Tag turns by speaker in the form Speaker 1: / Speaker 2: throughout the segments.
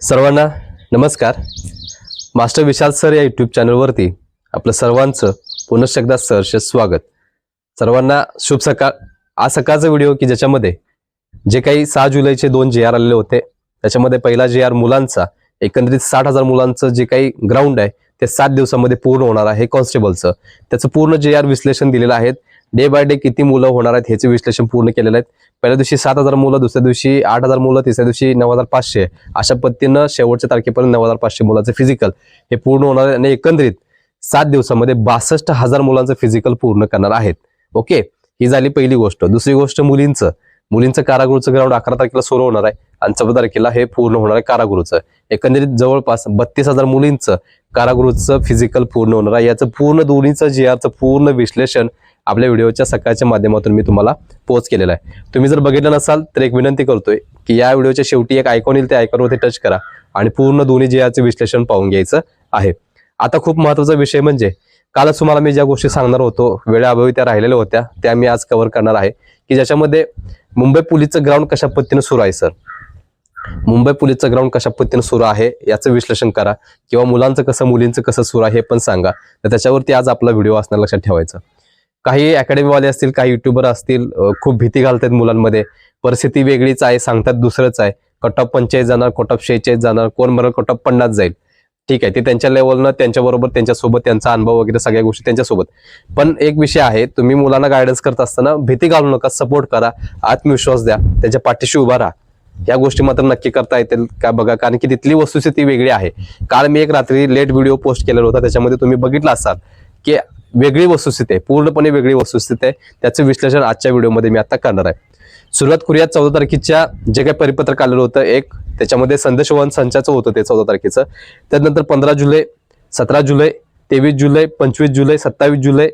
Speaker 1: सर्वांना नमस्कार. Master Vishal sir या यूट्यूब चॅनलवरती आपलं सर्वांचं पुनश्च एकदा सहर्ष स्वागत. सर्वांना शुभ सकाळ. आज सकाळचा व्हिडिओ की ज्याच्यामध्ये जे काही सहा जुलैचे दोन जे आर आलेले होते त्याच्यामध्ये पहिला जे आर मुलांचा एकंदरीत साठ हजार मुलांचं जे काही ग्राउंड आहे ते सात दिवसामध्ये पूर्ण होणार आहे कॉन्स्टेबलचं त्याचं पूर्ण जे आर विश्लेषण दिलेलं आहे. डे बाय डे किती मुलं होणार आहेत ह्याचे विश्लेषण पूर्ण केलेलं आहे पहिल्या दिवशी सात हजार मुलं दुसऱ्या दिवशी आठ हजार मुलं तिसऱ्या दिवशी नऊ हजार पाचशे. अशा पद्धतीनं शेवटच्या तारखेपर्यंत नऊ हजार पाचशे मुलांचं फिजिकल हे पूर्ण होणार आहे आणि एकंदरीत सात दिवसामध्ये बासष्ट हजार मुलांचं फिजिकल पूर्ण करणार आहेत. ओके ही झाली पहिली गोष्ट. दुसरी गोष्ट मुलींचं. मुलींचं कारागृहचं ग्राउंड अकरा तारखेला सुरू होणार आहे आणि चौदा तारखेला हे पूर्ण होणार आहे कारागृहचं. एकंदरीत जवळपास बत्तीस हजार मुलींचं कारागृहचं फिजिकल पूर्ण होणार आहे. याचं पूर्ण दोन्हीचं जी आरचं पूर्ण विश्लेषण आपल्या व्हिडिओच्या सकाळच्या माध्यमातून मी तुम्हाला पोच केलेला आहे. तुम्ही जर बघितलं नसाल तर एक विनंती करतोय की या व्हिडिओच्या शेवटी एक आयकॉन येईल त्या आयकॉनवरती टच करा आणि पूर्ण दोन्ही जे विश्लेषण पाहून घ्यायचं आहे. आता खूप महत्त्वाचा विषय म्हणजे कालच तुम्हाला मी ज्या गोष्टी सांगणार होतो वेळाअभावी त्या राहिलेल्या होत्या त्या मी आज कव्हर करणार आहे की ज्याच्यामध्ये मुंबई पोलीसचं ग्राउंड कशा पद्धतीने सुरू आहे सर मुंबई पोलीसचं ग्राउंड कशा पद्धतीने सुरू आहे याचं विश्लेषण करा किंवा मुलांचं कसं मुलींचं कसं सुरू आहे हे पण सांगा. तर त्याच्यावरती आज आपला व्हिडिओ असणार लक्षात ठेवायचं. काही अकॅडमीवाले असतील काही युट्यूबर असतील खूप भीती घालतात मुलांमध्ये. परिस्थिती वेगळीच आहे सांगतात दुसरंच आहे. कट ऑफ पंचेचाळीस जाणार कट ऑफ शेहेचाळीस जाणार कोण बरोबर कट ऑफ पन्नास जाईल. ठीक आहे ते त्यांच्या लेवलनं त्यांच्याबरोबर त्यांच्यासोबत त्यांचा अनुभव वगैरे सगळ्या गोष्टी त्यांच्यासोबत पण एक विषय आहे तुम्ही मुलांना गायडन्स करत असताना भीती घालू नका सपोर्ट करा आत्मविश्वास द्या त्यांच्या पाठीशी उभा राहा. या गोष्टी मात्र नक्की करता येतील का बघा कारण की तिथली वस्तुस्थिती वेगळी आहे. काल मी एक रात्री लेट व्हिडिओ पोस्ट केलेला होता त्याच्यामध्ये तुम्ही बघितला असाल की वेगळी वस्तुस्थिती आहे पूर्णपणे वेगळी वस्तुस्थिती आहे. त्याचं विश्लेषण आजच्या व्हिडिओमध्ये मी आता करणार आहे. सुरुवात करूया चौदा तारखेच्या जे काही परिपत्रक आलेलं होतं एक त्याच्यामध्ये संदेशवन संचाचं होतं ते चौदा तारखेचं. त्यानंतर पंधरा जुलै सतरा जुलै तेवीस जुलै पंचवीस जुलै सत्तावीस जुलै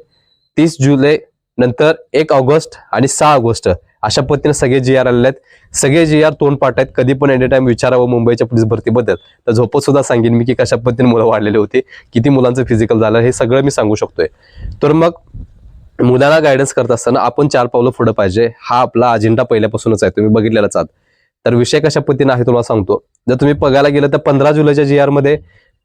Speaker 1: तीस जुलै नंतर एक ऑगस्ट आणि सहा ऑगस्ट. अशा पद्धतीने सगळे जी आर आलेले आहेत. सगळे जी आर तोंड पाठ आहेत. कधी पण एनी टाइम विचारावं मुंबईच्या पोलीस भरतीबद्दल तर झोपत सुद्धा सांगेन मी की कशा पद्धतीने मुलं वाढलेले होते. किती मुलांचं फिजिकल झालं हे सगळं मी सांगू शकतोय. तर मग मुलाला गायडन्स करत असताना आपण चार पावलं पुढं पाहिजे. हा आपला अजेंडा पहिल्यापासूनच आहे. तुम्ही बघितलेलाच आहात. तर विषय कशा पद्धतीने आहे तुम्हाला सांगतो. जर तुम्ही बघायला गेलं तर पंधरा जुलैच्या जी आरमध्ये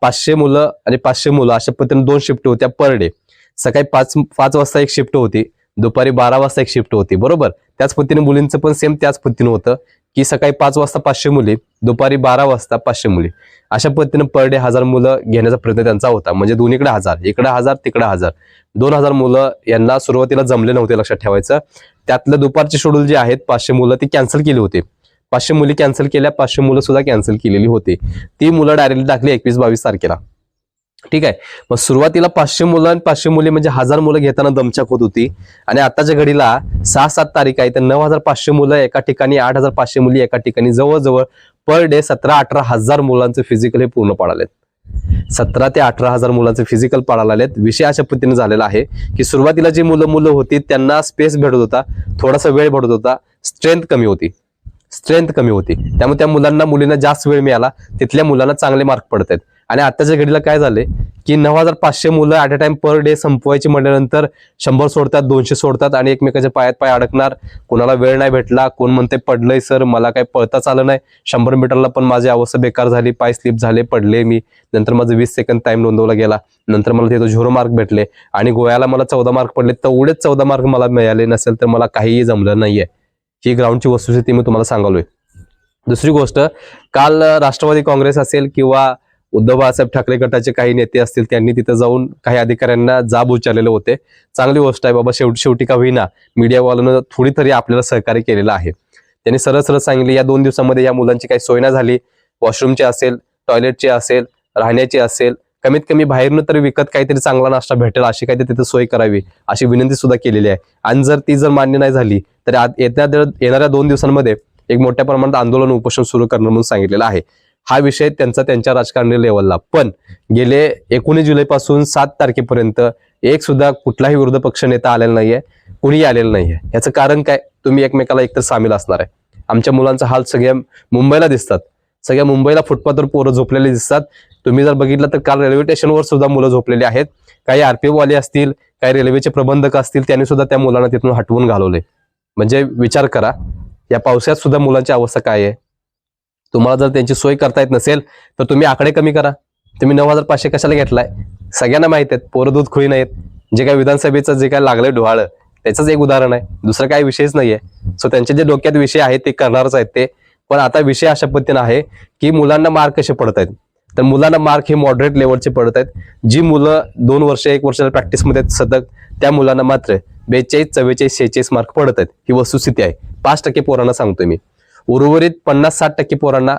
Speaker 1: पाचशे मुलं आणि पाचशे मुलं अशा पद्धतीने दोन शिफ्ट होत्या पर डे सकाळी पाच पाच वाजता एक शिफ्ट होती. दुपारी बारा वाजता एक शिफ्ट होती बरोबर? त्याच पद्धतीने मुलींचं पण सेम त्याच पद्धतीनं होतं की सकाळी पाच वाजता पाचशे मुली दुपारी बारा वाजता पाचशे मुली. अशा पद्धतीनं पर डे हजार मुलं घेण्याचा प्रयत्न त्यांचा होता म्हणजे दोन्हीकडे हजार इकडे हजार तिकडे हजार. दोन हजार मुलं यांना सुरुवातीला जमले नव्हते लक्षात ठेवायचं. त्यातलं दुपारचे शेड्यूल जे आहेत पाचशे मुलं ती कॅन्सल केली होती. पाचशे मुली कॅन्सल केल्या पाचशे मुलं सुद्धा कॅन्सल केलेली होती. ती मुलं डायरेक्टली टाकली एकवीस बावीस तारखेला. ठीक आहे. मग सुरुवातीला पाचशे मुलं आणि पाचशे मुली म्हणजे हजार मुलं घेताना दमछाक होत होती. आणि आताच्या घडीला सहा सात तारीख आहे तर नऊ हजार पाचशे मुलं एका ठिकाणी आठ हजार पाचशे मुली एका ठिकाणी जवळजवळ पर डे सतरा अठरा हजार मुलांचं फिजिकल हे पूर्ण पाडालेत सतरा ते अठरा हजार मुलांचं फिजिकल पाडायला आलेत विषय अशा पद्धतीने झालेला आहे की सुरुवातीला जी मुलं मुलं होती त्यांना स्पेस भेटत होता थोडासा वेळ भेटत होता स्ट्रेंथ कमी होती. स्ट्रेंथ कमी होती. त्यामुळे त्या मुलांना मुलींना जास्त वेळ मिळाला. तिथल्या मुलांना चांगले मार्क पडत आहेत. आणि आताच्या घडीला काय झालंय की नऊ हजार पाचशे मुलं at a time per day संपवायची म्हटल्यानंतर शंभर सोडतात दोनशे सोडतात आणि एकमेकाच्या पायात पाय अडकणार. कोणाला वेळ नाही भेटला कोण म्हणते पडलंय सर मला काही पळताच आलं नाही. शंभर मीटरला पण माझी अवस्था बेकार झाली पाय स्लिप झाले पडले मी. नंतर माझं वीस सेकंद टाइम नोंदवला गेला. नंतर मला तिथं झिरो मार्क भेटले आणि गोव्याला मला चौदा मार्क पडले. तेवढेच चौदा मार्क मला मिळाले नसेल तर मला काहीही जमलं नाहीये. ही ग्राउंडची वस्तुस्थिती मी तुम्हाला सांगालोय. दुसरी गोष्ट काल राष्ट्रवादी काँग्रेस असेल किंवा उद्धव बाळासाहेब ठाकरे गटाचे काही नेते असतील त्यांनी तिथं जाऊन काही अधिकाऱ्यांना जाब उच्चारलेले होते. चांगली गोष्ट आहे बाबा शेवटी शेवटी का होईना मीडियावाल्यानं थोडी तरी आपल्याला सहकार्य केलेलं आहे. त्यांनी सरळ सरळ सांगितले या दोन दिवसामध्ये या मुलांची काही सोय ना झाली. वॉशरूमची असेल टॉयलेटची असेल राहण्याची असेल कमीत कमी बाहेरनं तरी विकत काहीतरी चांगला नाश्ता भेटेल अशी काहीतरी तिथे सोय करावी अशी विनंती सुद्धा केलेली आहे. आणि जर ती जर मान्य नाही झाली तर येत्या येणाऱ्या दोन दिवसांमध्ये एक मोठ्या प्रमाणात आंदोलन उपोषण सुरू करणं म्हणून सांगितलेलं आहे. हा विषय त्यांचा त्यांच्या राजकारणी लेवलला पण गेले एकोणीस जुलैपासून सात तारखेपर्यंत एक सुद्धा कुठलाही विरोधी पक्ष नेता आलेला नाहीये कुणीही आलेलं नाहीये. याचं कारण काय? तुम्ही एकमेकाला एकतर सामील असणार आहे. आमच्या मुलांचा हाल सगळ्या मुंबईला दिसतात. सगळ्या मुंबईला फुटपाथवर पोरं झोपलेले दिसतात. तुम्ही जर बघितलं तर काल रेल्वे स्टेशनवर सुद्धा मुलं झोपलेली आहेत. काही आरपीएफ वाले असतील काही रेल्वेचे प्रबंधक असतील त्यांनी सुद्धा त्या मुलांना तिथून हटवून घालवले म्हणजे विचार करा या पावसाळ्यात सुद्धा मुलांची अवस्था काय आहे? तुम्हाला जर त्यांची सोय करता येत नसेल तर तुम्ही आकडे कमी करा. तुम्ही नऊ हजार पाचशे कशाला घेतलाय? सगळ्यांना माहीत आहेत पोरं दूध खुळी नाहीत. जे काय विधानसभेचं जे काय लागलंय डोहाळं त्याचंच एक उदाहरण आहे. दुसरं काही विषयच नाहीये. सो त्यांचे जे डोक्यात विषय आहेत ते करणारच आहेत ते. पण आता विषय अशा पद्धतीनं आहे की मुलांना मार्क कसे पडत आहेत? तर मुलांना मार्क हे मॉडरेट लेवलचे पडत आहेत. जी मुलं दोन वर्ष एक वर्षाच्या प्रॅक्टिसमध्ये आहेत सतत त्या मुलांना मात्र बेचाळीस चव्वेचाळीस शेहेचाळीस मार्क पडत आहेत. ही वस्तुस्थिती आहे. पाच टक्के पोरांना सांगतोय मी. उर्वरित पन्नास साठ टक्के पोरांना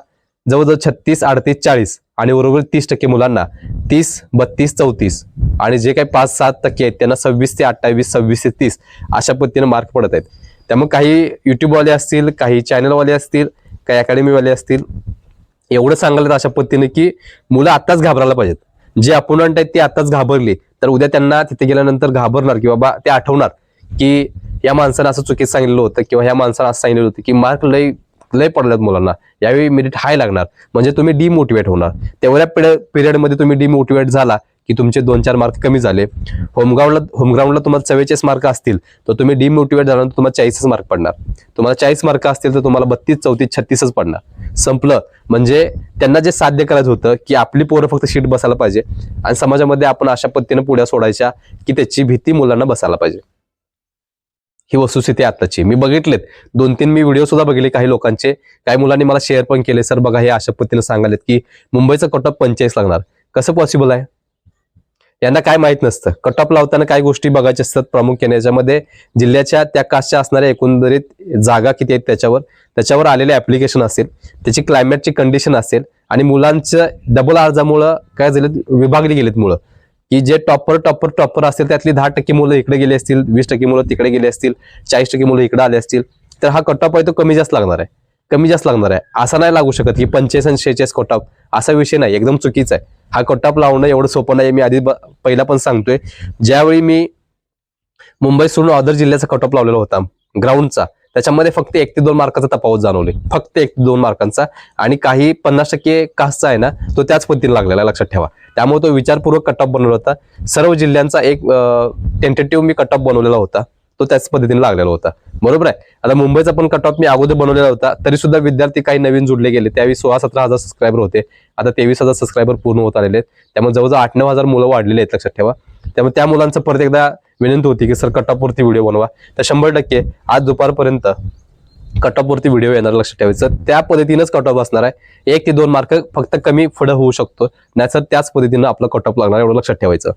Speaker 1: जवळजवळ छत्तीस अडतीस चाळीस आणि उर्वरित तीस टक्के मुलांना तीस बत्तीस चौतीस आणि जे काही पाच सात टक्के आहेत त्यांना सव्वीस ते अठ्ठावीस सव्वीस ते तीस अशा पद्धतीने मार्क पडत आहेत. त्यामुळे काही युट्यूबवाले असतील काही चॅनलवाले असतील काही अकॅडमीवाले असतील एवढं सांगायला अशा पद्धतीने की मुलं आत्ताच घाबरायला पाहिजेत. जे अपोनंट आहेत ते आत्ताच घाबरली तर उद्या त्यांना तिथे गेल्यानंतर घाबरणार की बाबा ते आठवणार की या माणसानं असं चुकीचं सांगितलं होतं किंवा ह्या माणसानं असं सांगितलं होतं की मार्क लय लय पडल्यात मुलांना. यावेळी मेरिट हाय लागणार. म्हणजे तुम्ही डिमोटिवेट होणार. तेवढ्या पिरियडमध्ये तुम्ही डिमोटिवेट झाला की तुमचे दोन चार मार्क कमी झाले. होमग्राऊंडला होमग्राऊंडला तुम्हाला चव्वेचाळीस मार्क असतील तर तुम्ही डिमोटिवेट झाल्यानंतर तुम्हाला चाळीसच मार्क पडणार. तुम्हाला चाळीस मार्क असतील तर तुम्हाला बत्तीस चौतीस छत्तीसच पडणार. संपलं. म्हणजे त्यांना जे साध्य करायचं होतं की आपली पोरं फक्त शीट बसायला पाहिजे. आणि समाजामध्ये आपण अशा पद्धतीने पुढ्या सोडायच्या की त्याची भीती मुलांना बसायला पाहिजे. ही वस्तुस्थिती आत्ताची. मी बघितलेत. दोन तीन मी व्हिडिओ सुद्धा बघितले काही लोकांचे. काही मुलांनी मला शेअर पण केले. सर बघा हे अशा पद्धतीने सांगालेत की मुंबईचं कट ऑफ पंचेचाळीस लागणार. कसं पॉसिबल आहे? यांना काय माहीत नसतं. कट ऑफ लावताना काय गोष्टी बघायच्या असतात प्रामुख्याने. याच्यामध्ये जिल्ह्याच्या त्या कास्टच्या असणाऱ्या एकंदरीत जागा किती आहेत त्याच्यावर? त्याच्यावर आलेले ऍप्लिकेशन असेल त्याची क्लायमेटची कंडिशन असेल. आणि मुलांच्या डबल अर्जामुळं काय झालं विभागली गेलीत मुलं की जे टॉपर टॉपर टॉपर असतील त्यातली दहा टक्के मुलं इकडे गेली असतील वीस टक्के मुलं तिकडे गेली असतील चाळीस टक्के मुलं इकडे आले असतील तर हा कट ऑफ आहे तो कमी जास्त लागणार आहे. कमी जास्त लागणार आहे. असा नाही लागू शकत की पंचेचाळीस आणि शेहेचाळीस कट ऑफ असा विषय नाही एकदम चुकीचा आहे. हा कट ऑफ लावणं एवढं सोपं नाही मी आधी ब- पहिला पण सांगतोय. ज्यावेळी मी मुंबई सोडून अदर जिल्ह्याचा कट ऑफ लावलेला होता ग्राउंडचा त्याच्यामध्ये फक्त एक ते दोन मार्काचा तफावत जाणवले. फक्त एक ते दोन मार्कांचा. आणि काही पन्नास टक्के कासचा आहे ना तो त्याच पद्धतीने लागलेला आहे, लक्षात ठेवा. त्यामुळे तो विचारपूर्वक कट ऑफ बनवला होता. सर्व जिल्ह्यांचा एक टेंटेटिव्ह मी कट ऑफ बनवलेला होता. तो त्याच पद्धतीने लागलेला होता. बरोबर आहे? आता मुंबईचा पण कट ऑफ मी अगोदर बनवलेला होता. तरी सुद्धा विद्यार्थी काही नवीन जुडले गेले. त्यावेळी सोळा सतरा हजार सबस्क्रायबर होते. आता तेवीस हजार सबस्क्रायबर पूर्ण होत आलेले आहेत. त्यामुळे जवळजवळ आठ नऊ हजार मुलं वाढलेली आहेत लक्षात ठेवा. त्यामुळे त्या मुलांचं परत एकदा विनंती होती की सर कटापुरती व्हिडिओ बनवा. तर शंभर टक्के आज दुपारपर्यंत कट व्हिडिओ येणार लक्षात ठेवायचं. त्या पद्धतीनंच कट असणार आहे. एक ते दोन मार्क फक्त कमी पुढं होऊ शकतो. नाहीतर त्याच पद्धतीनं आपलं कटॉप लागणार एवढं लक्षात ठेवायचं.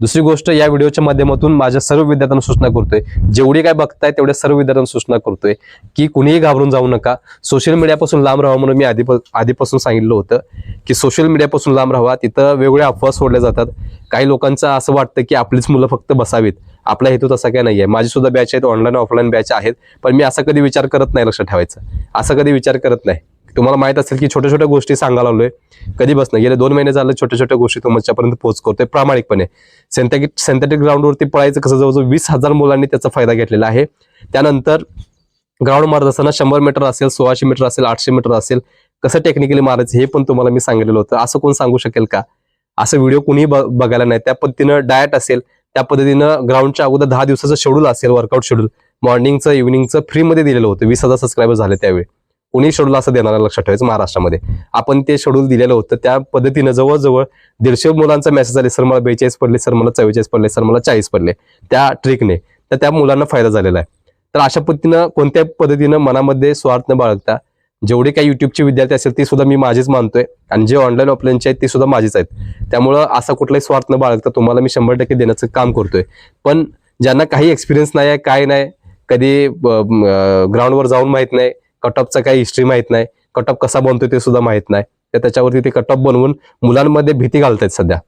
Speaker 1: दुसरी गोष्ट या व्हिडिओच्या माध्यमातून माझ्या सर्व विद्यार्थ्यांना सूचना करतोय. जेवढी काय बघताय तेवढ्या सर्व विद्यार्थ्यांना सूचना करतोय की कुणीही घाबरून जाऊ नका. सोशल मीडियापासून लांब राहा म्हणून मी आधी आधीपासून सांगितलं होतं की सोशल मीडियापासून लांब राहा. तिथं वेगवेगळ्या अफवा सोडल्या जातात. काही लोकांचं असं वाटतं की आपलीच मुलं फक्त बसावीत. आपला हेतू तसा काय आहे माझी सुद्धा बॅच आहेत ऑनलाईन ऑफलाईन बॅच आहेत पण मी असा कधी विचार करत नाही लक्षात ठेवायचं. असा कधी विचार करत नाही. तुम्हाला माहीत असेल की छोट्या छोट्या गोष्टी सांगायला लागलोय. कधी बसणं. गेले दोन महिने झाले छोट्या छोट्या गोष्टी तुमच्यापर्यंत पोहोच करतोय प्रामाणिकपणे. सिंथेटिक सिंथेटिक ग्राउंडवरती पळायचं कसं जवळजवळ वीस हजार मुलांनी त्याचा फायदा घेतलेला आहे. त्यानंतर ग्राउंड मारत असताना शंभर मीटर असेल सोळाशे मीटर असेल आठशे मीटर असेल कसं टेक्निकली मारायचं हे पण तुम्हाला मी सांगितलेलं होतं. असं कोण सांगू शकेल का? असं व्हिडिओ कुणीही ब- बघायला नाही. त्या पद्धतीनं डाएट असेल त्या पद्धतीनं ग्राउंडच्या अगोदर दहा दिवसाचं शेड्यूल असेल वर्कआउट शेड्यूल मॉर्निंगचं इव्हिनिंगचं फ्रीमध्ये दिलेलं होतं. वीस हजार सबस्क्रायबर झाले त्यावेळी. कुणी शेड्यूल असं देणार लक्षात ठेवायचं महाराष्ट्रामध्ये. आपण ते शेड्यूल दिलेलं होतं. त्या पद्धतीनं जवळजवळ दीडशे मुलांचा मेसेज आले. सर मला बेचाळीस पडले. सर मला चव्वेचाळीस पडले. सर मला चाळीस पडले. त्या ट्रिकने तर त्या मुलांना फायदा झालेला आहे. तर अशा पद्धतीनं कोणत्या पद्धतीनं मनामध्ये स्वार्थ न बाळगता? जेवढे काही युट्यूबचे विद्यार्थी असेल ते सुद्धा मी माझेच मानतोय. आणि जे ऑनलाईन ऑफलाईनचे आहेत ते सुद्धा माझेच आहेत. त्यामुळं असा कुठलाही स्वार्थ न बाळगता तुम्हाला मी शंभर टक्के देण्याचं काम करतोय. पण ज्यांना काही एक्सपिरियन्स नाही आहे काय नाही कधी ग्राउंडवर जाऊन माहीत नाही कट ऑफचा काही हिस्ट्री माहीत नाही कट ऑफ कसा बनतोय ते सुद्धा माहीत नाही. तर त्याच्यावरती ते कट ऑफ बनवून मुलांमध्ये भीती घालतायत सध्या.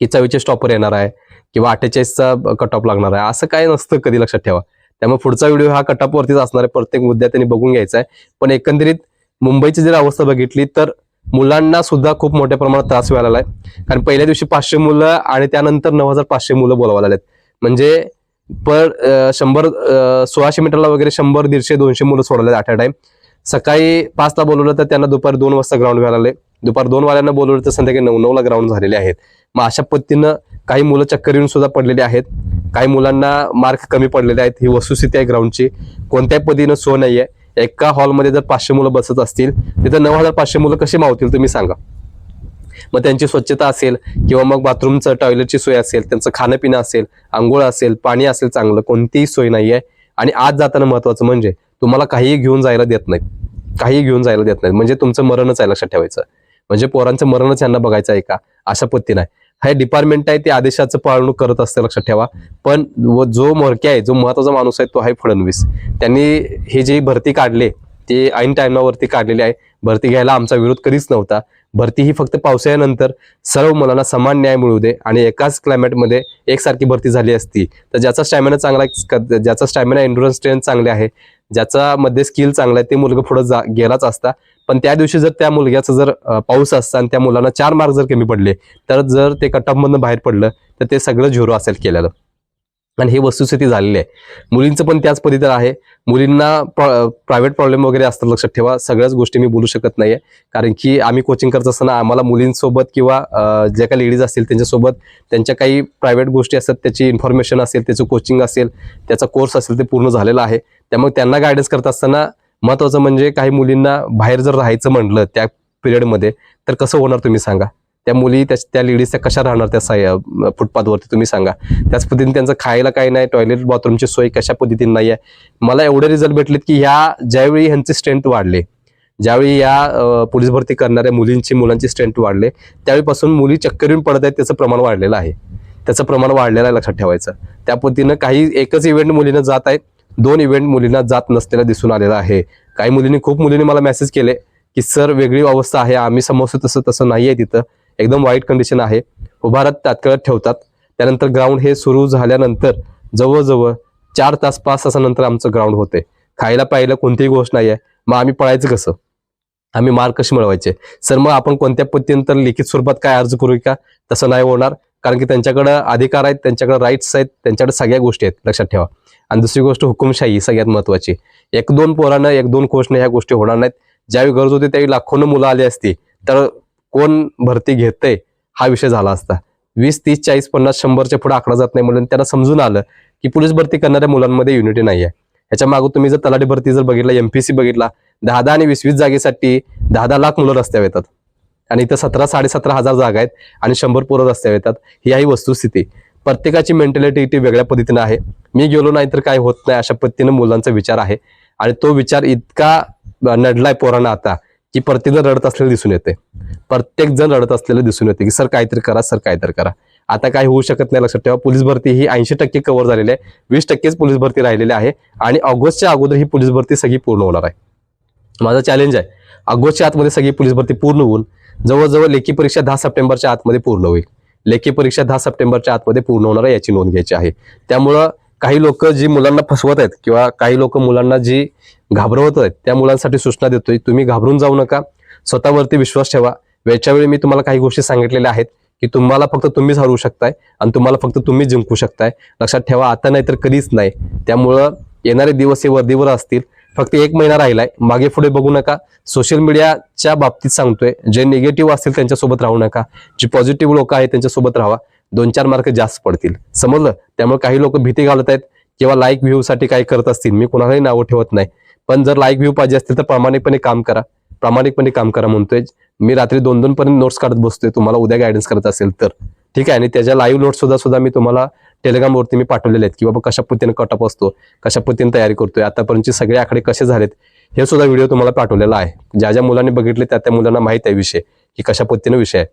Speaker 1: की चवीचे स्टॉपर येणार आहे किंवा अठ्ठेचाळीसचा कट ऑफ लागणार आहे. असं काय नसतं कधी लक्षात ठेवा. त्यामुळे पुढचा व्हिडिओ हा कटापवरतीच असणार आहे. प्रत्येक विद्यार्थ्यांनी बघून घ्यायचा आहे. पण एकंदरीत मुंबईची जर अवस्था बघितली तर मुलांना सुद्धा खूप मोठ्या प्रमाणात त्रास व्हायला आलाय कारण पहिल्या दिवशी पाचशे मुलं आणि त्यानंतर नऊ हजार पाचशे मुलं बोलवायला आलेत म्हणजे पर शंभर सोळाशे मीटरला वगैरे शंभर दीडशे दोनशे मुलं सोडले ॲट अ टाइम सकाळी पाचला बोलवलं तर त्यांना दुपारी दोन वाजता ग्राउंड व्हायला आले दुपार दोन वाल्यांना बोलवलं तर संध्याकाळी नऊ नऊला ग्राउंड झालेले आहेत. मग अशा पद्धतीनं काही मुलं चक्कर येऊन सुद्धा पडलेली आहेत. काही मुलांना मार्क कमी पडलेले आहेत. ही वस्तुस्थिती आहे ग्राउंडची कोणत्याही पद्धतीनं सो आहे एका हॉलमध्ये जर पाचशे मुलं बसत असतील तिथं नऊ हजार पाचशे मुलं कशी मावतील तुम्ही सांगा. मग त्यांची स्वच्छता असेल किंवा मग बाथरूमचं टॉयलेटची सोय असेल त्यांचं खाणं पिणं असेल आंघोळ असेल पाणी असेल चांगलं कोणतीही सोय नाही आहे आणि आज जाताना महत्वाचं म्हणजे तुम्हाला काहीही घेऊन जायला देत नाहीत. काहीही घेऊन जायला देत नाहीत. म्हणजे तुमचं मरणच आहे लक्षात ठेवायचं. म्हणजे पोरांचं मरणच यांना बघायचं आहे का? अशा पद्धतीनं आहे. हे डिपार्टमेंट आहे ते आदेशाचं पाळणूक करत असते लक्षात ठेवा. पण व जो मोरक्या आहे जो महत्त्वाचा माणूस आहे तो आहे फडणवीस. त्यांनी हे जे भरती काढले ते ऐन टायमावरती काढलेली आहे. भरती घ्यायला आमचा विरोध कधीच नव्हता. भरती ही फक्त पावसाळ्यानंतर सर्व मुलांना समान न्याय मिळू दे आणि एकाच क्लायमेटमध्ये एकसारखी भरती झाली असती. तर ज्याचा स्टॅमिना चांगला आहे, ज्याचा स्टॅमिना एन्ड्युरन्स स्ट्रेंथ चांगले आहे ज्याचा मध्ये स्किल चांगला आहे ते मुलगा पुढे जा गेलाच असता. पण त्या दिवशी जर त्या मुलग्याचं जर पाऊस असता आणि त्या मुलांना चार मार्क जर कमी पडले तर जर ते कटअपमधनं बाहेर पडलं तर ते सगळं झिरो असेल केलेलं. आणि हे वस्तुस्थिती झालेली आहे. मुलींचं पण त्याच पद्धतीत आहे. मुलींना प्रायव्हेट प्रॉब्लेम वगैरे असतात लक्षात ठेवा. सगळ्याच गोष्टी मी बोलू शकत नाहीये. कारण की आम्ही कोचिंग करत असताना आम्हाला मुलींसोबत किंवा ज्या काही लेडीज असतील त्यांच्यासोबत त्यांच्या काही प्रायव्हेट गोष्टी असतात त्याची इन्फॉर्मेशन असेल त्याचं कोचिंग असेल त्याचा कोर्स असेल ते पूर्ण झालेला आहे. त्यामुळे त्यांना गायडन्स करत असताना महत्वाचं म्हणजे काही मुलींना बाहेर जर राहायचं म्हटलं त्या पिरियडमध्ये तर कसं होणार तुम्ही सांगा? त्या मुली त्या त्या लेडीज त्या कशा राहणार त्या साय फुटपाथवरती तुम्ही सांगा. त्याच पद्धतीने त्यांचं खायला काही नाही टॉयलेट बाथरूमची सोय कशा पद्धतीने नाही आहे. मला एवढे रिझल्ट भेटलेत की ह्या ज्यावेळी ह्यांचे स्ट्रेंथ वाढले ज्यावेळी या पोलीस भरती करणाऱ्या मुलींची मुलांची स्ट्रेंथ वाढले त्यावेळीपासून मुली चक्कर येऊन पडत आहेत त्याचं प्रमाण वाढलेलं आहे. त्याचं प्रमाण वाढलेलं आहे लक्षात ठेवायचं. त्या पद्धतीनं काही एकच इव्हेंट मुलीनं जात आहेत दोन इव्हेंट मुलींना जात नसलेला दिसून आलेला आहे. काही मुलींनी खूप मुलींनी मला मेसेज केले की सर वेगळी अवस्था आहे. आम्ही समजतो तसं तसं नाही आहे तिथं. एकदम वाईट कंडिशन आहे. उभारत तात्काळ ठेवतात. त्यानंतर ग्राउंड हे सुरू झाल्यानंतर जवळजवळ चार तास पाच तासानंतर आमचं ग्राउंड होते. खायला प्यायला कोणतीही गोष्ट नाही आहे. मग आम्ही पळायचं कसं? आम्ही मार्क कसे मिळवायचे? सर मग आपण कोणत्या पद्धतीनंतर लिखित स्वरूपात काय अर्ज करू का? तसं नाही होणार. कारण की त्यांच्याकडं अधिकार आहेत त्यांच्याकडे राईट्स आहेत त्यांच्याकडे सगळ्या गोष्टी आहेत लक्षात ठेवा. आणि दुसरी गोष्ट हुकुमशाही सगळ्यात महत्वाची एक दोन पोरानं एक दोन कोचनं ह्या गोष्टी होणार नाहीत. ज्यावेळी गरज होती त्यावेळी लाखोनं मुलं आली असती. तर कोण भरती घेतंय हा विषय झाला असता. वीस तीस चाळीस पन्नास शंभरच्या पुढे आकडा जात नाही म्हणून त्यांना समजून आलं की पोलीस भरती करणाऱ्या मुलांमध्ये युनिटी नाही आहे ह्याच्या मागं तुम्ही जर तलाठी भरती जर बघितला एमपीसी बघितला दहा दहा आणि वीस वीस जागेसाठी दहा दहा लाख मुलं रस्त्यावर येतात. आणि इथं सतरा साडेसतरा हजार जागा आहेत आणि शंभर पोरं रस्त्यावर येतात. ही आहे वस्तुस्थिती. प्रत्येकाची मेंटॅलिटी इथे वेगळ्या पद्धतीनं आहे. मी गेलो नाही तर काय होत नाही अशा पद्धतीने मुलांचा विचार आहे. आणि तो विचार इतका नडलाय पोरांना आता की प्रत्येक जण रडत असलेलं दिसून येते प्रत्येक जण रडत असलेलं दिसून येते की सर काहीतरी करा सर काहीतरी करा. आता काय होऊ शकत नाही लक्षात ठेवा. पोलीस भरती ही ऐंशी टक्के कव्हर झालेली आहे. वीस टक्केच पोलीस भरती राहिलेली आहे. आणि ऑगस्टच्या अगोदर ही पोलीस भरती सगळी पूर्ण होणार आहे. माझा चॅलेंज आहे. ऑगस्टच्या आतमध्ये सगळी पोलीस भरती पूर्ण होऊन जवळजवळ लेखी परीक्षा दहा सप्टेंबरच्या आतमध्ये पूर्ण होईल. लेखी परीक्षा दहा सप्टेंबरच्या आतमध्ये पूर्ण होणार आहे याची नोंद घ्यायची आहे. त्यामुळं काही लोक जी मुलांना फसवत आहेत किंवा काही लोक मुलांना जी घाबरवत आहेत त्या मुलांसाठी सूचना देतोय तुम्ही घाबरून जाऊ नका. स्वतःवरती विश्वास ठेवा. वेळच्या वेळी मी तुम्हाला काही गोष्टी सांगितलेल्या आहेत की तुम्हाला फक्त तुम्हीच हरवू शकताय आणि तुम्हाला फक्त तुम्हीच जिंकू शकताय. लक्षात ठेवा आता नाही तर कधीच नाही. त्यामुळं येणारे दिवस हे वर्दीवर असतील. फक्त एक महिना राहिलाय. मागे पुढे बघू नका. सोशल मीडियाच्या बाबतीत सांगतोय जे निगेटिव्ह असतील त्यांच्यासोबत राहू नका. जे पॉझिटिव्ह लोक आहेत त्यांच्यासोबत राहा. दोन चार मार्क जास्त पडतील. समजलं? त्यामुळे काही लोक भीती घालत आहेत किंवा लाईक व्ह्यू साठी काय करत असतील. मी कोणालाही नावं ठेवत नाही. पण जर लाईक व्ह्यू पाहिजे असतील तर प्रामाणिकपणे काम करा. प्रामाणिकपणे काम करा म्हणतोय. मी रात्री दोन दोन पर्यंत नोट्स काढत बसतोय. तुम्हाला उद्या गायडन्स करत असेल तर. ठीक आहे? आणि त्याच्या लाईव्ह नोट्स सुद्धा सुद्धा मी तुम्हाला टेलिग्रामवरती मी पाठवलेले आहेत की बाबा कशा पद्धतीने कटअप असतो कशा पद्धतीने तयारी करतोय आतापर्यंतचे सगळे आकडे कसे झालेत हे सुद्धा व्हिडिओ तुम्हाला पाठवलेला आहे. ज्या ज्या मुलांनी बघितले त्या त्या मुलांना माहीत आहे विषय की कशा पद्धतीने विषय आहे.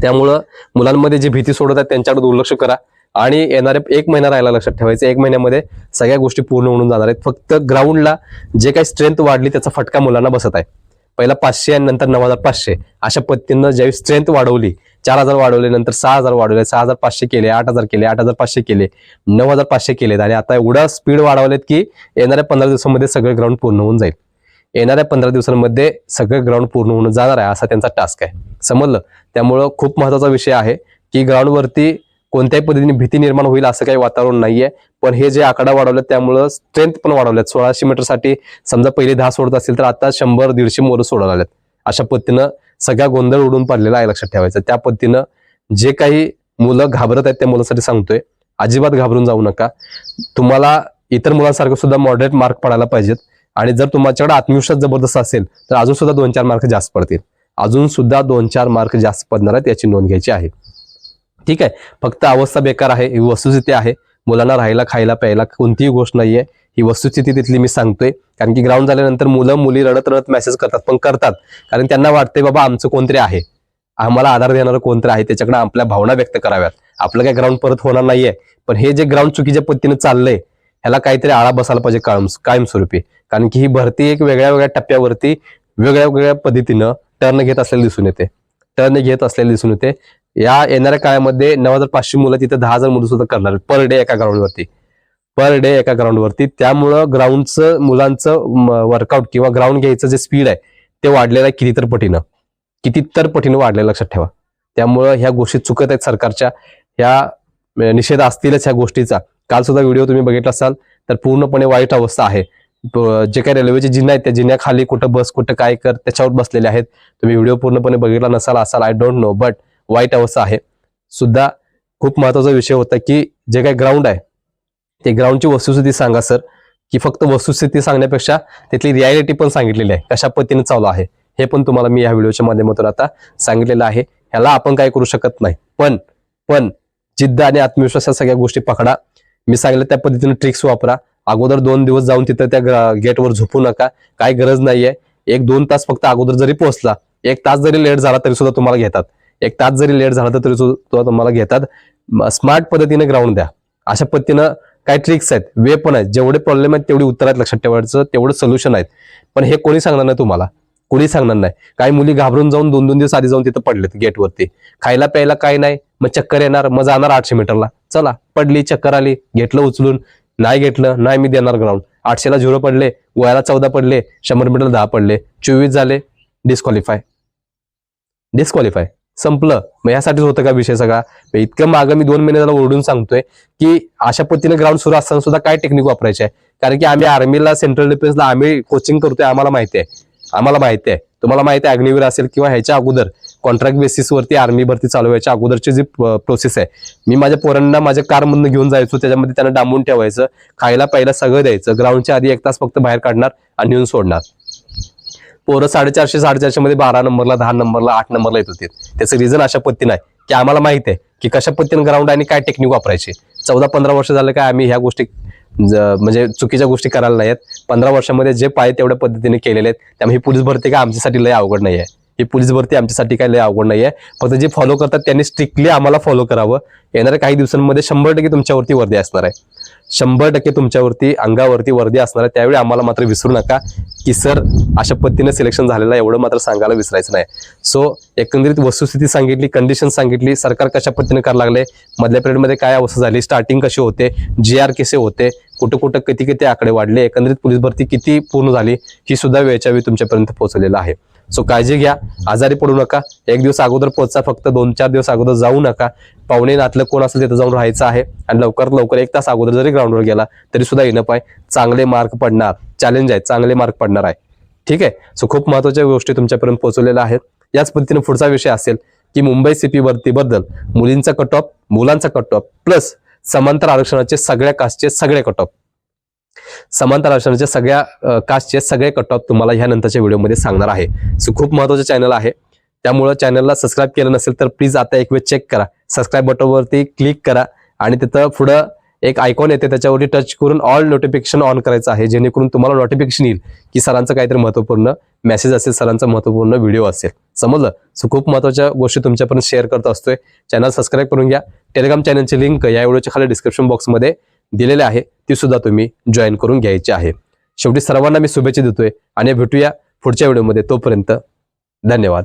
Speaker 1: त्यामुळं मुलांमध्ये जी भीती सोडत आहेत त्यांच्याकडे दुर्लक्ष करा आणि येणारे एक महिना राहायला लक्षात ठेवायचं. एक महिन्यामध्ये सगळ्या गोष्टी पूर्ण होऊन जाणार आहेत. फक्त ग्राउंडला जे काही स्ट्रेंथ वाढली त्याचा फटका मुलांना बसत आहे. पहिला पाचशे आणि नंतर नऊ हजार पाचशे. अशा पद्धतीनं ज्यावेळी स्ट्रेंथ वाढवली चार हजार वाढवले नंतर सहा हजार वाढवले सहा हजार पाचशे केले आठ हजार केले आठ हजार पाचशे केले नऊ हजार पाचशे केलेत. आणि आता एवढा स्पीड वाढवलेत की येणाऱ्या पंधरा दिवसांमध्ये सगळं ग्राउंड पूर्ण होऊन जाईल. येणाऱ्या पंधरा दिवसांमध्ये सगळं ग्राउंड पूर्ण होऊन जाणार आहे असा त्यांचा टास्क आहे. समजलं? त्यामुळं खूप महत्त्वाचा विषय आहे की ग्राउंडवरती कोणत्याही पद्धतीने भीती निर्माण होईल असं काही वातावरण नाहीये. पण हे जे आकडा वाढवलेत त्यामुळं स्ट्रेंथ पण वाढवल्यात सोळाशे मीटरसाठी समजा पहिले दहा सोडत असतील तर आता शंभर दीडशे मोर सोडायला आहेत अशा पद्धतीनं सगळा गोंधळ उडून पडलेला आहे लक्षात ठेवायचं. त्या पद्धतीनं जे काही मुलं घाबरत आहेत त्या मुलासाठी सांगतोय. अजिबात घाबरून जाऊ नका. तुम्हाला इतर मुलांसारखं सुद्धा मॉडरेट मार्क पडायला पाहिजेत. आणि जर तुमच्याकडे आत्मविश्वास जबरदस्त असेल तर अजून सुद्धा दोन चार मार्क जास्त पडतील. अजून सुद्धा दोन चार मार्क जास्त पडणार आहेत याची नोंद घ्यायची आहे. ठीक आहे? फक्त अवस्था बेकार आहे ही वस्तुस्थिती आहे. मुलांना राहायला खायला प्यायला कोणतीही गोष्ट नाहीये. ही वस्तुस्थिती तिथली मी सांगतोय. कारण की ग्राउंड झाल्यानंतर मुलं मुली रडत रडत मेसेज करतात पण करतात. कारण त्यांना वाटतंय बाबा आमचं कोणतरी आहे. आम्हाला आधार देणारं कोणतरी आहे. त्याच्याकडे आपल्या भावना व्यक्त कराव्यात. आपलं काही ग्राउंड परत होणार नाहीये. पण हे जे ग्राउंड चुकीच्या पद्धतीने चाललंय ह्याला काहीतरी आळा बसायला पाहिजे कायम कायमस्वरूपी. कारण की ही भरती एक वेगळ्या वेगळ्या टप्प्यावरती वेगळ्या वेगळ्या पद्धतीनं टर्न घेत असलेली दिसून येते. टर्न घेत असलेले दिसून येते. या येणाऱ्या काळामध्ये नऊ हजार पाचशे मुलं तिथे दहा हजार मुलं सुद्धा करणार पर डे एका ग्राउंडवरती पर डे एका ग्राउंडवरती त्यामुळं ग्राउंडचं मुलांचं वर्कआउट किंवा ग्राउंड घ्यायचं जे स्पीड आहे ते वाढलेलं आहे कितीतर पटीनं. कितीतर पटीनं वाढलेलं लक्षात ठेवा. त्यामुळं ह्या गोष्टी चुकत आहेत सरकारच्या. ह्या निषेध असतीलच ह्या गोष्टीचा. काल सुद्धा व्हिडिओ तुम्ही बघितला असाल तर पूर्णपणे वाईट अवस्था आहे. जे काही रेल्वेचे जिन्हे आहेत त्या जिन्ह्याखाली कुठं बस कुठं काय कर त्याच्यावर बसलेले आहेत. तुम्ही व्हिडिओ पूर्णपणे बघितला नसाल असाल आय डोंट नो बट वाईट अवस्था आहे. सुद्धा खूप महत्त्वाचा विषय होता की जे काही ग्राउंड आहे ते ग्राउंडची वस्तुस्थिती सांगा सर की फक्त वस्तुस्थिती सांगण्यापेक्षा तिथली रियालिटी पण सांगितलेली आहे. कशा पद्धतीने चालू आहे हे पण तुम्हाला मी या व्हिडिओच्या माध्यमातून आता सांगितलेलं आहे. ह्याला आपण काय करू शकत नाही. पण पण जिद्द आणि आत्मविश्वास या सगळ्या गोष्टी पकडा. मी सांगितलं त्या पद्धतीने ट्रिक्स वापरा. अगोदर दोन दिवस जाऊन तिथं त्या गेटवर झोपू नका. काय गरज नाहीये. एक दोन तास फक्त अगोदर जरी पोहोचला एक तास जरी लेट झाला तरी सुद्धा तुम्हाला घेतात. एक तास जरी लेट झाला तरी सुद्धा तुम्हाला घेतात. स्मार्ट पद्धतीने ग्राउंड द्या. अशा पद्धतीनं काय ट्रिक्स आहेत? वे पण आहेत. जेवढे प्रॉब्लेम आहेत तेवढी उत्तर आहेत लक्षात ठेवायचं. तेवढं सोल्युशन आहेत. पण हे कोणी सांगणार नाही तुम्हाला? कोणी सांगणार नाही. काही मुली घाबरून जाऊन दोन दोन दिवस आधी जाऊन तिथं पडलेत गेटवरती खायला प्यायला काय नाही. मग चक्कर येणार. मग जाणार आठशे मीटरला. चला पडली चक्कर आली. घेतलं उचलून. नाही घेतलं नाही मी देणार ग्राउंड आठशेला झिरो पडले. वयाला चौदा पडले. शंभर मीटर दहा पडले. चोवीस झाले. डिस्क्वालिफाय डिस्क्वालिफाय संपलं. मग यासाठीच होतं का विषय सगळा? इतकं मागं मी दोन महिने झाला ओरडून सांगतोय की अशा पद्धतीने ग्राउंड सुरू असताना सुद्धा काय टेक्निक वापरायचे आहे? कारण की आम्ही आर्मीला सेंट्रल डिफेन्सला आम्ही कोचिंग करतोय आम्हाला माहिती आहे. आम्हाला माहिती आहे. तुम्हाला माहिती आहे अग्निवीर असेल किंवा ह्याच्या अगोदर कॉन्ट्रॅक्ट बेसिसवरती आर्मी भरती चालू व्हायच्या अगोदरची जी प्रोसेस आहे. मी माझ्या पोरांना माझ्या कारमधून घेऊन जायचो त्याच्यामध्ये त्यांना डांबून ठेवायचं खायला प्यायला सगळं द्यायचं. ग्राउंडच्या आधी एक तास फक्त बाहेर काढणार आणि नेऊन सोडणार. पोरं साडेचारशे साडेचारशे मध्ये बारा नंबरला दहा नंबरला आठ नंबरला येत होते. त्याचं रिझन अशा पद्धतीने आहे. की आम्हाला माहिती आहे की कशा पद्धतीने ग्राउंड आणि काय टेक्निक वापरायची. चौदा पंधरा वर्ष झालं काय आम्ही ह्या गोष्टी ज- म्हणजे चुकीच्या गोष्टी करायला नाहीत पंधरा वर्षामध्ये जे पाहिजे तेवढ्या पद्धतीने केलेले आहेत. त्यामुळे ही पोलीस भरती काय आमच्यासाठी लय अवघड नाही आहे ही पोलीस भरती आमच्यासाठी काय लय अवघड नाही आहे फक्त जे फॉलो करतात त्यांनी स्ट्रिक्टली आम्हाला फॉलो करावं. येणाऱ्या काही दिवसांमध्ये शंभर टक्के तुमच्यावरती वर्दी असणार आहे. शंभर टक्के तुमच्यावरती अंगावरती वर्दी असणार आहे. त्यावेळी आम्हाला मात्र विसरू नका की सर अशा पद्धतीने सिलेक्शन झालेलं आहे. एवढं मात्र सांगायला विसरायचं नाही. सो एकंदरीत वस्तुस्थिती सांगितली कंडिशन सांगितली सरकार कशा पद्धतीने करायला लागले मधल्या पिरियडमध्ये काय अवस्था झाली स्टार्टिंग कशी होते जी आर केसे होते कुठं कुठं किती किती आकडे वाढले एकंदरीत पोलीस भरती किती पूर्ण झाली ही सुद्धा वेळच्या वेळी तुमच्यापर्यंत पोहोचलेलं आहे. सो काळजी घ्या. आजारी पडू नका. एक दिवस अगोदर पोहोचा फक्त दोन चार दिवस अगोदर जाऊ नका. पाहुणे नातलं कोण असेल तिथं जाऊन राहायचं आहे आणि लवकरात लवकर एक तास अगोदर जरी ग्राउंडवर गेला तरी सुद्धा येणं पाय चांगले मार्क पडणार. चॅलेंज आहे. चांगले मार्क पडणार आहे. ठीक आहे? सो खूप महत्त्वाच्या गोष्टी तुमच्यापर्यंत पोहोचवलेल्या आहेत. याच पद्धतीने पुढचा विषय असेल की मुंबई सीपी भरतीबद्दल मुलींचा कट ऑफ मुलांचा कट ऑफ प्लस समांतर आरक्षणाचे सगळ्या कास्टचे सगळे कट ऑफ समांतर आरक्षणाच्या सगळ्या कास्टचे सगळे कट ऑफ तुम्हाला ह्या नंतरच्या व्हिडिओमध्ये सांगणार आहे. सो खूप महत्वाचं चॅनल आहे. त्यामुळं चॅनलला सबस्क्राईब केलं नसेल तर प्लीज आता एक वेळ चेक करा. सबस्क्राईब बटनवरती क्लिक करा आणि तिथं पुढं एक आयकॉन येते त्याच्यावरती टच करून ऑल नोटिफिकेशन ऑन करायचं आहे जेणेकरून तुम्हाला नोटिफिकेशन येईल की सरांचं काहीतरी महत्त्वपूर्ण मेसेज असेल सरांचा महत्त्वपूर्ण व्हिडिओ असेल. समजलं? सो खूप महत्त्वाच्या गोष्टी तुमच्यापर्यंत शेअर करत असतोय. चॅनल सबस्क्राईब करून घ्या. टेलिग्राम चॅनलची लिंक या व्हिडिओच्या खाली डिस्क्रिप्शन बॉक्समध्ये दिलेले आहे ती सुद्धा तुम्ही जॉईन करून घ्यायची आहे. शेवटी सर्वांना मी शुभेच्छा देतोय आणि भेटूया पुढच्या व्हिडिओमध्ये तोपर्यंत धन्यवाद.